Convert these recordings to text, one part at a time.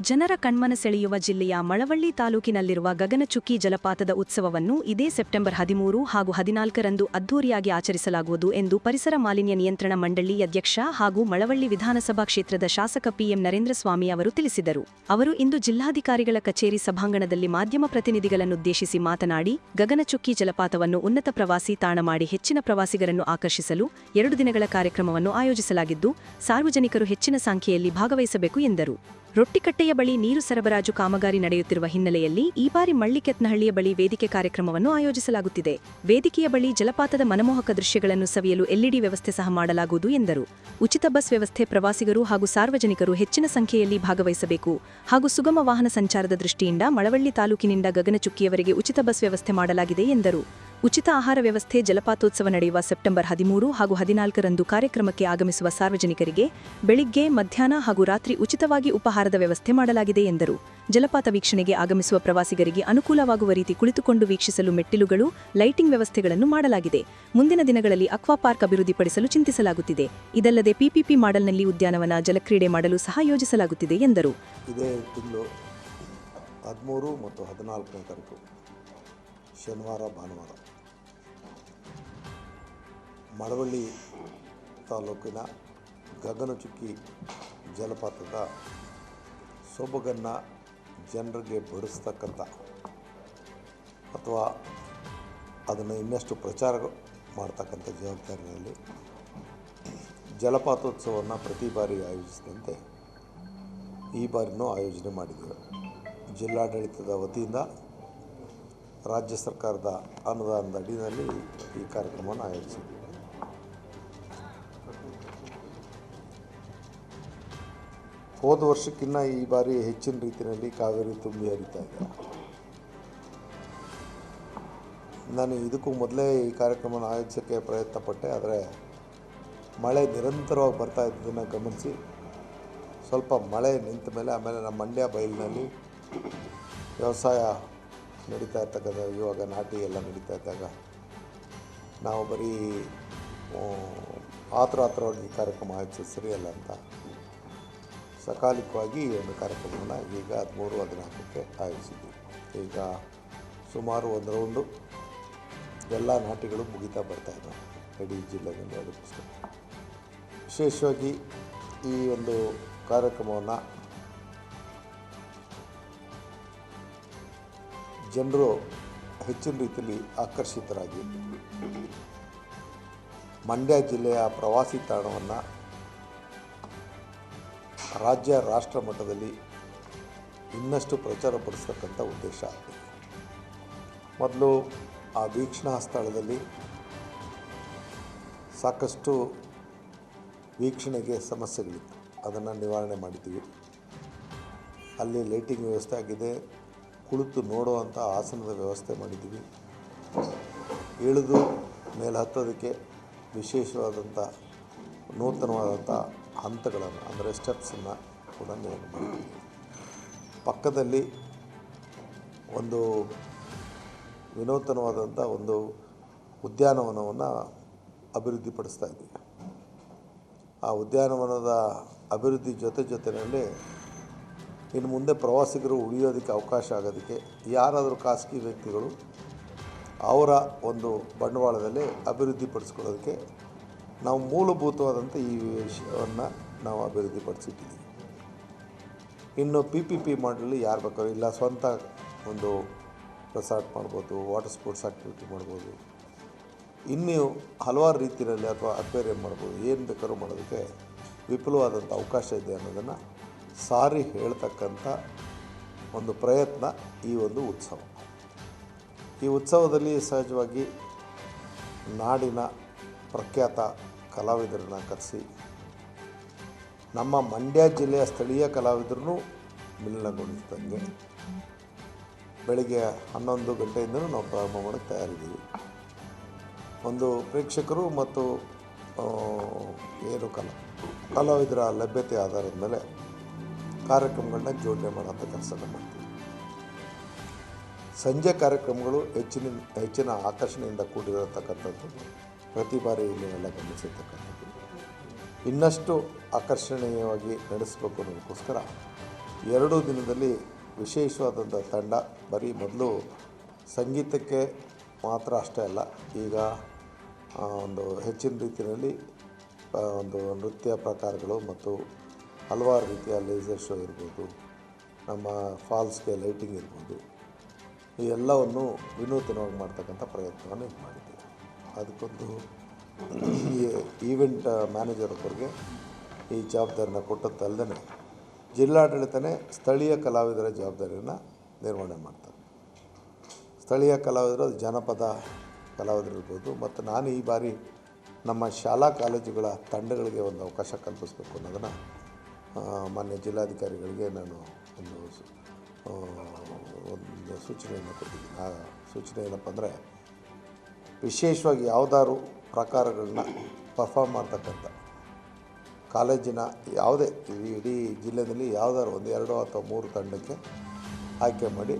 ಜನರ ಕಣ್ಮನ ಸೆಳೆಯುವ ಜಿಲ್ಲೆಯ ಮಳವಳ್ಳಿ ತಾಲೂಕಿನಲ್ಲಿರುವ ಗಗನಚುಕ್ಕಿ ಜಲಪಾತದ ಉತ್ಸವವನ್ನು ಇದೇ ಸೆಪ್ಟೆಂಬರ್ ಹದಿಮೂರು ಹಾಗೂ ಹದಿನಾಲ್ಕರಂದು ಅದ್ದೂರಿಯಾಗಿ ಆಚರಿಸಲಾಗುವುದು ಎಂದು ಪರಿಸರ ಮಾಲಿನ್ಯ ನಿಯಂತ್ರಣ ಮಂಡಳಿ ಅಧ್ಯಕ್ಷ ಹಾಗೂ ಮಳವಳ್ಳಿ ವಿಧಾನಸಭಾ ಕ್ಷೇತ್ರದ ಶಾಸಕ ಪಿಎಂ ನರೇಂದ್ರ ಸ್ವಾಮಿ ಅವರು ತಿಳಿಸಿದರು. ಅವರು ಇಂದು ಜಿಲ್ಲಾಧಿಕಾರಿಗಳ ಕಚೇರಿ ಸಭಾಂಗಣದಲ್ಲಿ ಮಾಧ್ಯಮ ಪ್ರತಿನಿಧಿಗಳನ್ನುದ್ದೇಶಿಸಿ ಮಾತನಾಡಿ, ಗಗನಚುಕ್ಕಿ ಜಲಪಾತವನ್ನು ಉನ್ನತ ಪ್ರವಾಸಿ ತಾಣ ಮಾಡಿ ಹೆಚ್ಚಿನ ಪ್ರವಾಸಿಗರನ್ನು ಆಕರ್ಷಿಸಲು ಎರಡು ದಿನಗಳ ಕಾರ್ಯಕ್ರಮವನ್ನು ಆಯೋಜಿಸಲಾಗಿದ್ದು, ಸಾರ್ವಜನಿಕರು ಹೆಚ್ಚಿನ ಸಂಖ್ಯೆಯಲ್ಲಿ ಭಾಗವಹಿಸಬೇಕು ಎಂದರು. ರೊಟ್ಟಿಕಟ್ಟೆಯ ಬಳಿ ನೀರು ಸರಬರಾಜು ಕಾಮಗಾರಿ ನಡೆಯುತ್ತಿರುವ ಹಿನ್ನೆಲೆಯಲ್ಲಿ ಈ ಬಾರಿ ಮಳ್ಳಿಕೆತ್ನಹಳ್ಳಿಯ ಬಳಿ ವೇದಿಕೆ ಕಾರ್ಯಕ್ರಮವನ್ನು ಆಯೋಜಿಸಲಾಗುತ್ತಿದೆ. ವೇದಿಕೆಯ ಬಳಿ ಜಲಪಾತದ ಮನಮೋಹಕ ದೃಶ್ಯಗಳನ್ನು ಸವಿಯಲು ಎಲ್ಇಡಿ ವ್ಯವಸ್ಥೆ ಸಹ ಮಾಡಲಾಗುವುದು ಎಂದರು. ಉಚಿತ ಬಸ್ ವ್ಯವಸ್ಥೆ ಪ್ರವಾಸಿಗರು ಹಾಗೂ ಸಾರ್ವಜನಿಕರು ಹೆಚ್ಚಿನ ಸಂಖ್ಯೆಯಲ್ಲಿ ಭಾಗವಹಿಸಬೇಕು ಹಾಗೂ ಸುಗಮ ವಾಹನ ಸಂಚಾರದ ದೃಷ್ಟಿಯಿಂದ ಮಳವಳ್ಳಿ ತಾಲೂಕಿನಿಂದ ಗಗನಚುಕ್ಕಿಯವರೆಗೆ ಉಚಿತ ಬಸ್ ವ್ಯವಸ್ಥೆ ಮಾಡಲಾಗಿದೆ ಎಂದರು. ಉಚಿತ ಆಹಾರ ವ್ಯವಸ್ಥೆ ಜಲಪಾತೋತ್ಸವ ನಡೆಯುವ ಸೆಪ್ಟೆಂಬರ್ ಹದಿಮೂರು ಹಾಗೂ ಹದಿನಾಲ್ಕರಂದು ಕಾರ್ಯಕ್ರಮಕ್ಕೆ ಆಗಮಿಸುವ ಸಾರ್ವಜನಿಕರಿಗೆ ಬೆಳಿಗ್ಗೆ, ಮಧ್ಯಾಹ್ನ ಹಾಗೂ ರಾತ್ರಿ ಉಚಿತವಾಗಿ ಉಪಹಾರದ ವ್ಯವಸ್ಥೆ ಮಾಡಲಾಗಿದೆ ಎಂದರು. ಜಲಪಾತ ವೀಕ್ಷಣೆಗೆ ಆಗಮಿಸುವ ಪ್ರವಾಸಿಗರಿಗೆ ಅನುಕೂಲವಾಗುವ ರೀತಿ ಕುಳಿತುಕೊಂಡು ವೀಕ್ಷಿಸಲು ಮೆಟ್ಟಿಲುಗಳು, ಲೈಟಿಂಗ್ ವ್ಯವಸ್ಥೆಗಳನ್ನು ಮಾಡಲಾಗಿದೆ. ಮುಂದಿನ ದಿನಗಳಲ್ಲಿ ಅಕ್ವಾ ಪಾರ್ಕ್ ಅಭಿವೃದ್ಧಿಪಡಿಸಲು ಚಿಂತಿಸಲಾಗುತ್ತಿದೆ. ಇದಲ್ಲದೆ ಪಿಪಿಪಿ ಮಾಡೆಲ್ನಲ್ಲಿ ಉದ್ಯಾನವನ ಜಲಕ್ರೀಡೆ ಮಾಡಲು ಸಹ ಯೋಜಿಸಲಾಗುತ್ತಿದೆ ಎಂದರು. ಹದಿಮೂರು ಮತ್ತು ಹದಿನಾಲ್ಕನೇ ತಾರೀಕು. ಶನಿವಾರ, ಭಾನುವಾರ. ಮಳವಳ್ಳಿ ತಾಲೂಕಿನ ಗಗನಚುಕ್ಕಿ ಜಲಪಾತದ ಸೊಬಗನ್ನು ಜನರಿಗೆ ಬಡಿಸ್ತಕ್ಕಂಥ ಅಥವಾ ಅದನ್ನು ಇನ್ನಷ್ಟು ಪ್ರಚಾರ ಮಾಡ್ತಕ್ಕಂಥ ಜವಾಬ್ದಾರಿಯಲ್ಲಿ ಜಲಪಾತೋತ್ಸವವನ್ನು ಪ್ರತಿ ಬಾರಿ ಆಯೋಜಿಸಿದಂತೆ ಈ ಬಾರಿನೂ ಆಯೋಜನೆ ಮಾಡಿದ್ದೇವೆ. ಜಿಲ್ಲಾಡಳಿತದ ವತಿಯಿಂದ ರಾಜ್ಯ ಸರ್ಕಾರದ ಅನುದಾನದ ಅಡಿಯಲ್ಲಿ ಈ ಕಾರ್ಯಕ್ರಮವನ್ನು ಆಯೋಜಿಸಿದ್ದೀವಿ. ಹೋದ ವರ್ಷಕ್ಕಿನ್ನ ಈ ಬಾರಿ ಹೆಚ್ಚಿನ ರೀತಿಯಲ್ಲಿ ಕಾವೇರಿ ತುಂಬಿ ಹರಿತಾ ಇದೆ. ನಾನು ಇದಕ್ಕೂ ಮೊದಲೇ ಈ ಕಾರ್ಯಕ್ರಮನ ಆಯೋಜಿಸೋಕ್ಕೆ ಪ್ರಯತ್ನ ಪಟ್ಟೆ ಆದರೆ ಮಳೆ ನಿರಂತರವಾಗಿ ಬರ್ತಾ ಇದ್ದದನ್ನು ಗಮನಿಸಿ, ಸ್ವಲ್ಪ ಮಳೆ ನಿಂತ ಮೇಲೆ ಆಮೇಲೆ ನಮ್ಮ ಮಂಡ್ಯ ಬಯಲಿನಲ್ಲಿ ವ್ಯವಸಾಯ ನಡೀತಾ ಇರ್ತಕ್ಕಂಥ, ಇವಾಗ ನಾಟಿ ಎಲ್ಲ ನಡೀತಾ ಇದ್ದಾಗ ನಾವು ಬರೀ ಆತ್ರ ಈ ಕಾರ್ಯಕ್ರಮ ಆಯೋಜಿಸೋದು ಸರಿಯಲ್ಲ ಅಂತ ಸಕಾಲಿಕವಾಗಿ ಒಂದು ಕಾರ್ಯಕ್ರಮವನ್ನು ಈಗ ಹದಿಮೂರು ಹದಿನಾಲ್ಕಕ್ಕೆ ಆಯೋಜಿಸಿದ್ವಿ ಈಗ ಸುಮಾರು ಒಂದು ರೌಂಡು ಎಲ್ಲ ನಾಟಿಗಳು ಮುಗಿತಾ ಬರ್ತಾ ಇದ್ದಾವೆ ಇಡೀ ಜಿಲ್ಲೆಯಲ್ಲಿ ಅದಕ್ಕೋಸ್ಕರ. ವಿಶೇಷವಾಗಿ ಈ ಒಂದು ಕಾರ್ಯಕ್ರಮವನ್ನು ಜನರು ಹೆಚ್ಚಿನ ರೀತಿಯಲ್ಲಿ ಆಕರ್ಷಿತರಾಗಿ ಮಂಡ್ಯ ಜಿಲ್ಲೆಯ ಪ್ರವಾಸಿ ತಾಣವನ್ನು ರಾಜ್ಯ ರಾಷ್ಟ್ರ ಮಟ್ಟದಲ್ಲಿ ಇನ್ನಷ್ಟು ಪ್ರಚಾರ ಪಡಿಸ್ತಕ್ಕಂಥ ಉದ್ದೇಶ ಆಗಿದೆ. ಮೊದಲು ಆ ವೀಕ್ಷಣಾ ಸ್ಥಳದಲ್ಲಿ ಸಾಕಷ್ಟು ವೀಕ್ಷಣೆಗೆ ಸಮಸ್ಯೆಗಳಿತ್ತು. ಅದನ್ನು ನಿವಾರಣೆ ಮಾಡಿದ್ದೀವಿ. ಅಲ್ಲಿ ಲೈಟಿಂಗ್ ವ್ಯವಸ್ಥೆ ಆಗಿದೆ. ಕುಳಿತು ನೋಡುವಂಥ ಆಸನದ ವ್ಯವಸ್ಥೆ ಮಾಡಿದ್ದೀವಿ. ಇಳಿದು ಮೇಲೆ ಹತ್ತೋದಕ್ಕೆ ವಿಶೇಷವಾದಂಥ, ನೂತನವಾದಂಥ ಹಂತಗಳನ್ನು, ಅಂದರೆ ಸ್ಟೆಪ್ಸನ್ನು ಕೂಡ ನೋಡಿ ಪಕ್ಕದಲ್ಲಿ ಒಂದು ವಿನೂತನವಾದಂಥ ಒಂದು ಉದ್ಯಾನವನವನ್ನು ಅಭಿವೃದ್ಧಿಪಡಿಸ್ತಾ ಇದ್ದೀವಿ. ಆ ಉದ್ಯಾನವನದ ಅಭಿವೃದ್ಧಿ ಜೊತೆ ಜೊತೆಯಲ್ಲಿ ಇನ್ನು ಮುಂದೆ ಪ್ರವಾಸಿಗರು ಉಳಿಯೋದಕ್ಕೆ ಅವಕಾಶ ಆಗೋದಕ್ಕೆ ಯಾರಾದರೂ ಖಾಸಗಿ ವ್ಯಕ್ತಿಗಳು ಅವರ ಒಂದು ಬಂಡವಾಳದಲ್ಲಿ ಅಭಿವೃದ್ಧಿಪಡಿಸ್ಕೊಳ್ಳೋದಕ್ಕೆ ನಾವು ಮೂಲಭೂತವಾದಂಥ ಈ ವಿಷಯವನ್ನು ನಾವು ಅಭಿವೃದ್ಧಿಪಡಿಸಿಟ್ಟಿದ್ದೀವಿ. ಇನ್ನು ಪಿ ಪಿ ಪಿ ಮಾಡಲು ಯಾರು ಬೇಕಾದ್ರೂ ಇಲ್ಲ, ಸ್ವಂತ ಒಂದು ರೆಸಾರ್ಟ್ ಮಾಡ್ಬೋದು ವಾಟರ್ ಸ್ಪೋರ್ಟ್ಸ್ ಆ್ಯಕ್ಟಿವಿಟಿ ಮಾಡ್ಬೋದು, ಇನ್ನೂ ಹಲವಾರು ರೀತಿಯಲ್ಲಿ ಅಥವಾ ಅಕ್ವೇರಿಯಂ ಮಾಡ್ಬೋದು, ಏನು ಬೇಕಾದ್ರೂ ಮಾಡೋದಕ್ಕೆ ವಿಪುಲವಾದಂಥ ಅವಕಾಶ ಇದೆ ಅನ್ನೋದನ್ನು ಸಾರಿ ಹೇಳ್ತಕ್ಕಂಥ ಒಂದು ಪ್ರಯತ್ನ ಈ ಒಂದು ಉತ್ಸವ. ಈ ಉತ್ಸವದಲ್ಲಿ ಸಹಜವಾಗಿ ನಾಡಿನ ಪ್ರಖ್ಯಾತ ಕಲಾವಿದರನ್ನು ಕರೆಸಿ. ನಮ್ಮ ಮಂಡ್ಯ ಜಿಲ್ಲೆಯ ಸ್ಥಳೀಯ ಕಲಾವಿದರನ್ನು ಮಿಲನಗೊಂಡಿದ್ದಂಗೆ ಬೆಳಿಗ್ಗೆ ಹನ್ನೊಂದು ಗಂಟೆಯಿಂದಲೂ ನಾವು ಪ್ರಾರಂಭ ಮಾಡೋಕ್ಕೆ ತಯಾರಿದ್ದೀವಿ. ಒಂದು ಪ್ರೇಕ್ಷಕರು ಮತ್ತು ಏನು ಕಲಾ, ಕಲಾವಿದರ ಲಭ್ಯತೆ ಆಧಾರದ ಮೇಲೆ ಕಾರ್ಯಕ್ರಮಗಳನ್ನ ಜೋಡಣೆ ಮಾಡೋಂಥ ಕೆಲಸನ ಮಾಡ್ತೀವಿ. ಸಂಜೆ ಕಾರ್ಯಕ್ರಮಗಳು ಹೆಚ್ಚಿನ ಹೆಚ್ಚಿನ ಆಕರ್ಷಣೆಯಿಂದ ಕೂಡಿರತಕ್ಕಂಥದ್ದು ಪ್ರತಿ ಬಾರಿ ಇಲ್ಲಿ ಎಲ್ಲ ಗಮನಿಸಿರ್ತಕ್ಕಂಥದ್ದು. ಇನ್ನಷ್ಟು ಆಕರ್ಷಣೀಯವಾಗಿ ನಡೆಸಬೇಕು ಅನ್ನೋದಕ್ಕೋಸ್ಕರ ಎರಡು ದಿನದಲ್ಲಿ ವಿಶೇಷವಾದಂಥ ತಂಡ ಬರೀ ಮೊದಲು ಸಂಗೀತಕ್ಕೆ ಮಾತ್ರ ಅಷ್ಟೇ ಅಲ್ಲ, ಈಗ ಒಂದು ಹೆಚ್ಚಿನ ರೀತಿಯಲ್ಲಿ ಒಂದು ನೃತ್ಯ ಪ್ರಕಾರಗಳು ಮತ್ತು ಹಲವಾರು ರೀತಿಯ ಲೇಸರ್ ಶೋ ಇರ್ಬೋದು, ನಮ್ಮ ಫಾಲ್ಸ್ಗೆ ಲೈಟಿಂಗ್ ಇರ್ಬೋದು, ಈ ಎಲ್ಲವನ್ನು ವಿನೂತನವಾಗಿ ಮಾಡ್ತಕ್ಕಂಥ ಪ್ರಯತ್ನವನ್ನು ಇದು ಮಾಡಿದ್ದೀವಿ. ಅದಕ್ಕೊಂದು ಈವೆಂಟ್ ಮ್ಯಾನೇಜರ್ ಒಬ್ಬರಿಗೆ ಈ ಜವಾಬ್ದಾರಿನ ಕೊಟ್ಟದ್ದಲ್ಲದೆ ಜಿಲ್ಲಾಡಳಿತನೇ ಸ್ಥಳೀಯ ಕಲಾವಿದರ ಜವಾಬ್ದಾರಿಯನ್ನು ನಿರ್ವಹಣೆ ಮಾಡ್ತಾರೆ. ಸ್ಥಳೀಯ ಕಲಾವಿದರು ಅದು ಜನಪದ ಕಲಾವಿದರಿರ್ಬೋದು ಮತ್ತು ನಾನು ಈ ಬಾರಿ ನಮ್ಮ ಶಾಲಾ ಕಾಲೇಜುಗಳ ತಂಡಗಳಿಗೆ ಒಂದು ಅವಕಾಶ ಕಲ್ಪಿಸಬೇಕು ಅನ್ನೋದನ್ನು ಮಾನ್ಯ ಜಿಲ್ಲಾಧಿಕಾರಿಗಳಿಗೆ ನಾನು ಒಂದು ಒಂದು ಸೂಚನೆಯನ್ನು ಕೊಟ್ಟಿದ್ದೀನಿ. ಆ ಸೂಚನೆ ಏನಪ್ಪ ಅಂದರೆ ವಿಶೇಷವಾಗಿ ಯಾವುದಾದ್ರು ಪ್ರಕಾರಗಳನ್ನ ಪರ್ಫಾರ್ಮ್ ಮಾಡ್ತಕ್ಕಂಥ ಕಾಲೇಜಿನ ಯಾವುದೇ ಇಡೀ ಜಿಲ್ಲೆಯಲ್ಲಿ ಯಾವುದಾದ್ರು ಒಂದು ಎರಡು ಅಥವಾ ಮೂರು ತಂಡಕ್ಕೆ ಆಯ್ಕೆ ಮಾಡಿ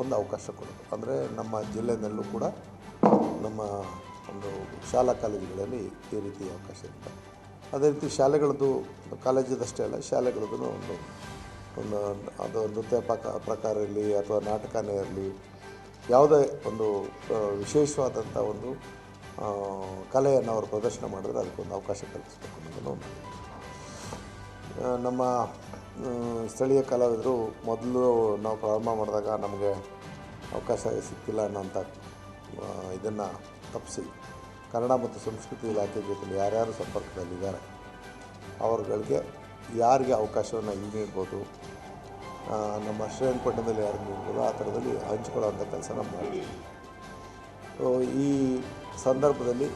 ಒಂದು ಅವಕಾಶ ಕೊಡೋದು. ಅಂದರೆ ನಮ್ಮ ಜಿಲ್ಲೆಯಲ್ಲೂ ಕೂಡ ನಮ್ಮ ಒಂದು ಶಾಲಾ ಕಾಲೇಜುಗಳಲ್ಲಿ ಈ ರೀತಿ ಅವಕಾಶ ಇರುತ್ತೆ. ಅದೇ ರೀತಿ ಶಾಲೆಗಳದ್ದು ಕಾಲೇಜದಷ್ಟೇ ಅಲ್ಲ ಶಾಲೆಗಳದ್ದು ಒಂದು ಒಂದು ಅದು ನೃತ್ಯ ಪ್ರಕ ಪ್ರಕಾರ ಇರಲಿ ಅಥವಾ ನಾಟಕನೇ ಇರಲಿ ಯಾವುದೇ ಒಂದು ವಿಶೇಷವಾದಂಥ ಒಂದು ಕಲೆಯನ್ನು ಅವರು ಪ್ರದರ್ಶನ ಮಾಡಿದ್ರೆ ಅದಕ್ಕೊಂದು ಅವಕಾಶ ಕಲ್ಪಿಸಬೇಕು ಅನ್ನೋದನ್ನು ನಮ್ಮ ಸ್ಥಳೀಯ ಕಲಾವಿದರು ಮೊದಲು ನಾವು ಪ್ರಾರಂಭ ಮಾಡಿದಾಗ ನಮಗೆ ಅವಕಾಶ ಸಿಕ್ಕಿಲ್ಲ ಅನ್ನೋಂಥ ಇದನ್ನು ತಪ್ಪಿಸಿ ಕನ್ನಡ ಮತ್ತು ಸಂಸ್ಕೃತಿ ಇಲಾಖೆ ಜೊತೆ ಯಾರ್ಯಾರು ಸಂಪರ್ಕದಲ್ಲಿದ್ದಾರೆ, ಅವರುಗಳಿಗೆ ಯಾರಿಗೆ ಅವಕಾಶವನ್ನು ಈಗ ನೀಡ್ಬೋದು ನಮ್ಮ ಶ್ರೀರಂಗಪಟ್ಟಣದಲ್ಲಿ ಯಾರು ನೀಡ್ಬೋದು ಆ ಥರದಲ್ಲಿ ಹಂಚ್ಕೊಳ್ಳೋವಂಥ ಕೆಲಸನ ಮಾಡ್ತೀವಿ. ಸೊ ಈ ಸಂದರ್ಭದಲ್ಲಿ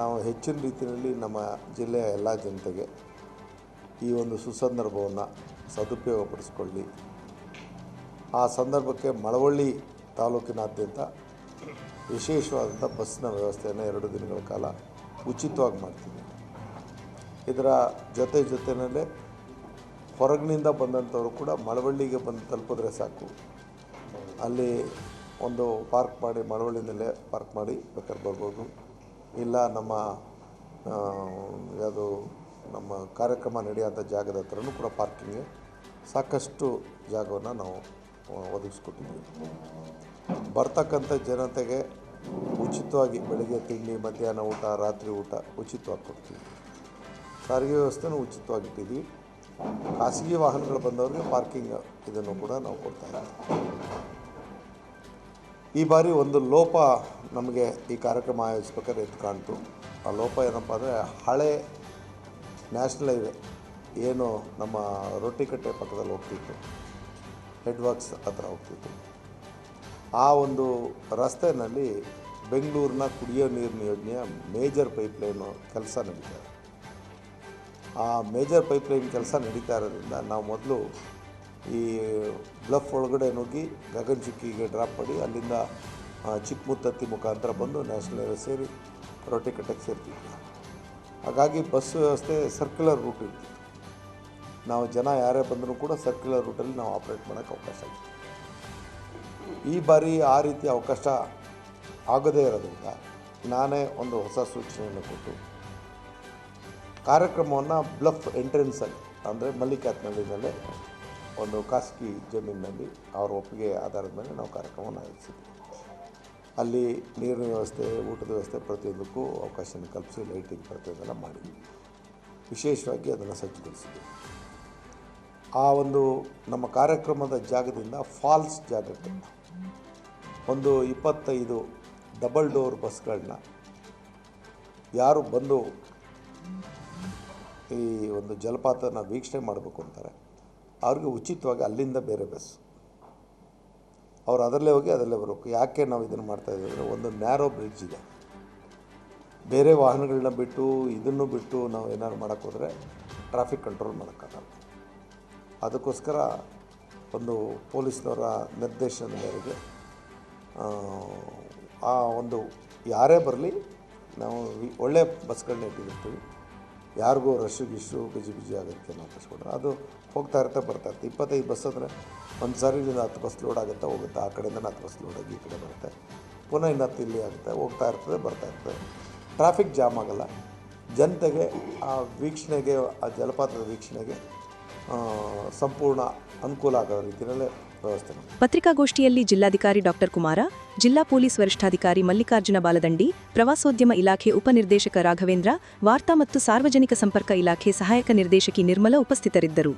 ನಾವು ಹೆಚ್ಚಿನ ರೀತಿಯಲ್ಲಿ ನಮ್ಮ ಜಿಲ್ಲೆಯ ಎಲ್ಲ ಜನತೆಗೆ ಈ ಒಂದು ಸುಸಂದರ್ಭವನ್ನು ಸದುಪಯೋಗಪಡಿಸ್ಕೊಳ್ಳಿ. ಆ ಸಂದರ್ಭಕ್ಕೆ ಮಳವಳ್ಳಿ ತಾಲೂಕಿನಾದ್ಯಂತ ವಿಶೇಷವಾದಂಥ ಬಸ್ಸಿನ ವ್ಯವಸ್ಥೆಯನ್ನು ಎರಡು ದಿನಗಳ ಕಾಲ ಉಚಿತವಾಗಿ ಮಾಡ್ತೀವಿ ಇದರ ಜೊತೆ ಜೊತೆಯಲ್ಲೇ ಹೊರಗಿನಿಂದ ಬಂದಂಥವರು ಕೂಡ ಮಳವಳ್ಳಿಗೆ ಬಂದು ತಲುಪಿದ್ರೆ ಸಾಕು. ಅಲ್ಲಿ ಒಂದು ಪಾರ್ಕ್ ಮಾಡಿ, ಮಳವಳ್ಳಿನಲ್ಲೇ ಪಾರ್ಕ್ ಮಾಡಿ ಬೇಕಾದ್ರೆ ಬರ್ಬೋದು. ಇಲ್ಲ ನಮ್ಮ ಯಾವುದು ನಮ್ಮ ಕಾರ್ಯಕ್ರಮ ನಡೆಯುವಂಥ ಜಾಗದ ಹತ್ರನೂ ಕೂಡ ಪಾರ್ಕಿಂಗ್ಗೆ ಸಾಕಷ್ಟು ಜಾಗವನ್ನು ನಾವು ಒದಗಿಸ್ಕೊಟ್ಟಿದ್ದೀವಿ. ಬರ್ತಕ್ಕಂಥ ಜನತೆಗೆ ಉಚಿತವಾಗಿ ಬೆಳಗ್ಗೆ ತಿಂಡಿ, ಮಧ್ಯಾಹ್ನ ಊಟ, ರಾತ್ರಿ ಊಟ ಉಚಿತವಾಗಿ ಕೊಡ್ತೀವಿ. ಸಾರಿಗೆ ವ್ಯವಸ್ಥೆನೂ ಉಚಿತವಾಗಿ ಇಟ್ಟಿದ್ದೀವಿ ಖಾಸಗಿ ವಾಹನಗಳು ಬಂದವರಿಗೆ ಪಾರ್ಕಿಂಗ್ ಇದನ್ನು ಕೂಡ ನಾವು ಕೊಡ್ತಾ ಇದ್ದೀವಿ. ಈ ಬಾರಿ ಒಂದು ಲೋಪ ನಮಗೆ ಈ ಕಾರ್ಯಕ್ರಮ ಆಯೋಜಿಸ್ಬೇಕಾದ್ರೆ ಎದ್ದು ಕಾಣ್ತು. ಆ ಲೋಪ ಏನಪ್ಪ ಅಂದರೆ ಹಳೆ ನ್ಯಾಷನಲ್ ಹೈವೇ ಏನು ನಮ್ಮ ರೊಟ್ಟಿಕಟ್ಟೆ ಪಕ್ಕದಲ್ಲಿ ಹೋಗ್ತಿತ್ತು. ಹೆಡ್ ವರ್ಕ್ಸ್ ಹತ್ರ ಹೋಗ್ತಿತ್ತು. ಆ ಒಂದು ರಸ್ತೆಯಲ್ಲಿ ಬೆಂಗಳೂರಿನ ಕುಡಿಯೋ ನೀರಿನ ಯೋಜನೆಯ ಮೇಜರ್ ಪೈಪ್ಲೈನು ಕೆಲಸ ನಡೀತಾ ಇದೆ. ಆ ಮೇಜರ್ ಪೈಪ್ಲೈನ್ ಕೆಲಸ ನಡೀತಾ ಇರೋದ್ರಿಂದ ನಾವು ಮೊದಲು ಈ ಬ್ಲಫ್ ಒಳಗಡೆ ನುಗ್ಗಿ ಗಗನಚುಕ್ಕಿಗೆ ಡ್ರಾಪ್ ಮಾಡಿ ಅಲ್ಲಿಂದ ಚಿಕ್ಕಮುತ್ತತ್ತಿ ಮುಖಾಂತರ ಬಂದು ನ್ಯಾಷನಲ್ ಹೈವೇ ಸೇರಿ ಕಟ್ಟಕ್ಕೆ ಸೇರ್ತಿದ್ವಿ ಹಾಗಾಗಿ ಬಸ್ ವ್ಯವಸ್ಥೆ ಸರ್ಕ್ಯುಲರ್ ರೂಟ್ ಇರ್ತಿತ್ತು ನಾವು ಜನ ಯಾರೇ ಬಂದರೂ ಕೂಡ ಸರ್ಕ್ಯುಲರ್ ರೂಟಲ್ಲಿ ನಾವು ಆಪ್ರೇಟ್ ಮಾಡೋಕ್ಕೆ ಅವಕಾಶ ಇದೆ ಈ ಬಾರಿ ಆ ರೀತಿ ಅವಕಾಶ ಆಗದೇ ಇರೋದ್ರಿಂದ ನಾನೇ ಒಂದು ಹೊಸ ಸೂಚನೆಯನ್ನು ಕೊಟ್ಟು ಕಾರ್ಯಕ್ರಮವನ್ನು ಬ್ಲಫ್ ಎಂಟ್ರೆನ್ಸಲ್ಲಿ, ಅಂದರೆ ಮಲ್ಲಿಕಾತ್ನಳ್ಳಿನಲ್ಲೇ ಒಂದು ಖಾಸಗಿ ಜಮೀನಿನಲ್ಲಿ ಅವರ ಒಪ್ಪಿಗೆ ಆಧಾರದ ಮೇಲೆ ನಾವು ಕಾರ್ಯಕ್ರಮವನ್ನು ಆಯೋಜಿಸಿದ್ವಿ. ಅಲ್ಲಿ ನೀರಿನ ವ್ಯವಸ್ಥೆ, ಊಟದ ವ್ಯವಸ್ಥೆ ಪ್ರತಿಯೊಂದಕ್ಕೂ ಅವಕಾಶನ ಕಲ್ಪಿಸಿ, ಲೈಟಿಂಗ್ ಪ್ರತಿಯೊಂದನ್ನು ಮಾಡಿದ್ವಿ ವಿಶೇಷವಾಗಿ ಅದನ್ನು ಸಜ್ಜುಗೊಳಿಸಿದ್ವಿ ಆ ಒಂದು ನಮ್ಮ ಕಾರ್ಯಕ್ರಮದ ಜಾಗದಿಂದ ಫಾಲ್ಸ್ ಜಾಗಕ್ಕೆ, ಒಂದು ಇಪ್ಪತ್ತೈದು ಡಬಲ್ ಡೋರ್ ಬಸ್ಗಳನ್ನ ಯಾರು ಬಂದು ಈ ಒಂದು ಜಲಪಾತನ ವೀಕ್ಷಣೆ ಮಾಡಬೇಕು ಅಂತಾರೆ. ಅವ್ರಿಗೆ ಉಚಿತವಾಗಿ ಅಲ್ಲಿಂದ ಬೇರೆ ಬಸ್. ಅವ್ರು ಅದರಲ್ಲೇ ಹೋಗಿ ಅದರಲ್ಲೇ ಬರಬೇಕು. ಯಾಕೆ ನಾವು ಇದನ್ನು ಮಾಡ್ತಾ ಇದ್ದೀವಿ ಅಂದರೆ ಒಂದು ನ್ಯಾರೋ ಬ್ರಿಡ್ಜ್ ಇದೆ. ಬೇರೆ ವಾಹನಗಳನ್ನ ಬಿಟ್ಟು ಇದನ್ನು ಬಿಟ್ಟು ನಾವು ಏನಾದ್ರು ಮಾಡೋಕ್ಕೆ ಹೋದರೆ ಟ್ರಾಫಿಕ್ ಕಂಟ್ರೋಲ್ ಮಾಡೋಕ್ಕಾಗಲ್ಲ ಅದಕ್ಕೋಸ್ಕರ ಒಂದು ಪೊಲೀಸ್ನವರ ನಿರ್ದೇಶನದ ಮೇರೆಗೆ ಆ, ಒಂದು ಯಾರೇ ಬರಲಿ ನಾವು ಒಳ್ಳೆಯ ಒಳ್ಳೆ ಬಸ್ಗಳನ್ನ ಇಟ್ಟಿರ್ತೀವಿ. ಯಾರಿಗೂ ರಶ್ಶು ಗಿಶ್ಶು ಬಿಜಿ ಬಿಜಿ ಆಗುತ್ತೆ ಕಳಿಸ್ಕೊಡ್ರೆ ಅದು ಹೋಗ್ತಾ ಇರುತ್ತೆ, ಬರ್ತಾ ಇರುತ್ತೆ. ಇಪ್ಪತ್ತೈದು ಬಸ್ ಅಂದರೆ ಒಂದು ಸಾರಿ ಇಲ್ಲಿಂದ ಹತ್ತು ಬಸ್ ಲೋಡ್ ಆಗುತ್ತೆ, ಹೋಗುತ್ತೆ. ಆ ಕಡೆಯಿಂದ ಹತ್ತು ಬಸ್ ಲೋಡ್ ಆಗಿ ಈ ಕಡೆ ಬರುತ್ತೆ. ಪುನಃ ಇನ್ನತ್ತು ಇಲ್ಲಿ ಆಗುತ್ತೆ, ಹೋಗ್ತಾ ಇರ್ತದೆ, ಬರ್ತಾ ಇರ್ತದೆ. ಟ್ರಾಫಿಕ್ ಜಾಮ್ ಆಗಲ್ಲ. ಜನತೆಗೆ, ಆ ವೀಕ್ಷಣೆಗೆ, ಆ ಜಲಪಾತದ ವೀಕ್ಷಣೆಗೆ ಸಂಪೂರ್ಣ ಅನುಕೂಲ ಆಗೋ ರೀತಿಯಲ್ಲೇ ಪತ್ರಿಕಾಗೋಷ್ಠಿಯಲ್ಲಿ ಜಿಲ್ಲಾಧಿಕಾರಿ ಡಾಕ್ಟರ್ ಕುಮಾರ, ಜಿಲ್ಲಾ ಪೊಲೀಸ್ ವರಿಷ್ಠಾಧಿಕಾರಿ ಮಲ್ಲಿಕಾರ್ಜುನ ಬಾಲದಂಡಿ, ಪ್ರವಾಸೋದ್ಯಮ ಇಲಾಖೆ ಉಪನಿರ್ದೇಶಕ ರಾಘವೇಂದ್ರ, ವಾರ್ತಾ ಮತ್ತು ಸಾರ್ವಜನಿಕ ಸಂಪರ್ಕ ಇಲಾಖೆ ಸಹಾಯಕ ನಿರ್ದೇಶಕಿ ನಿರ್ಮಲ ಉಪಸ್ಥಿತರಿದ್ದರು.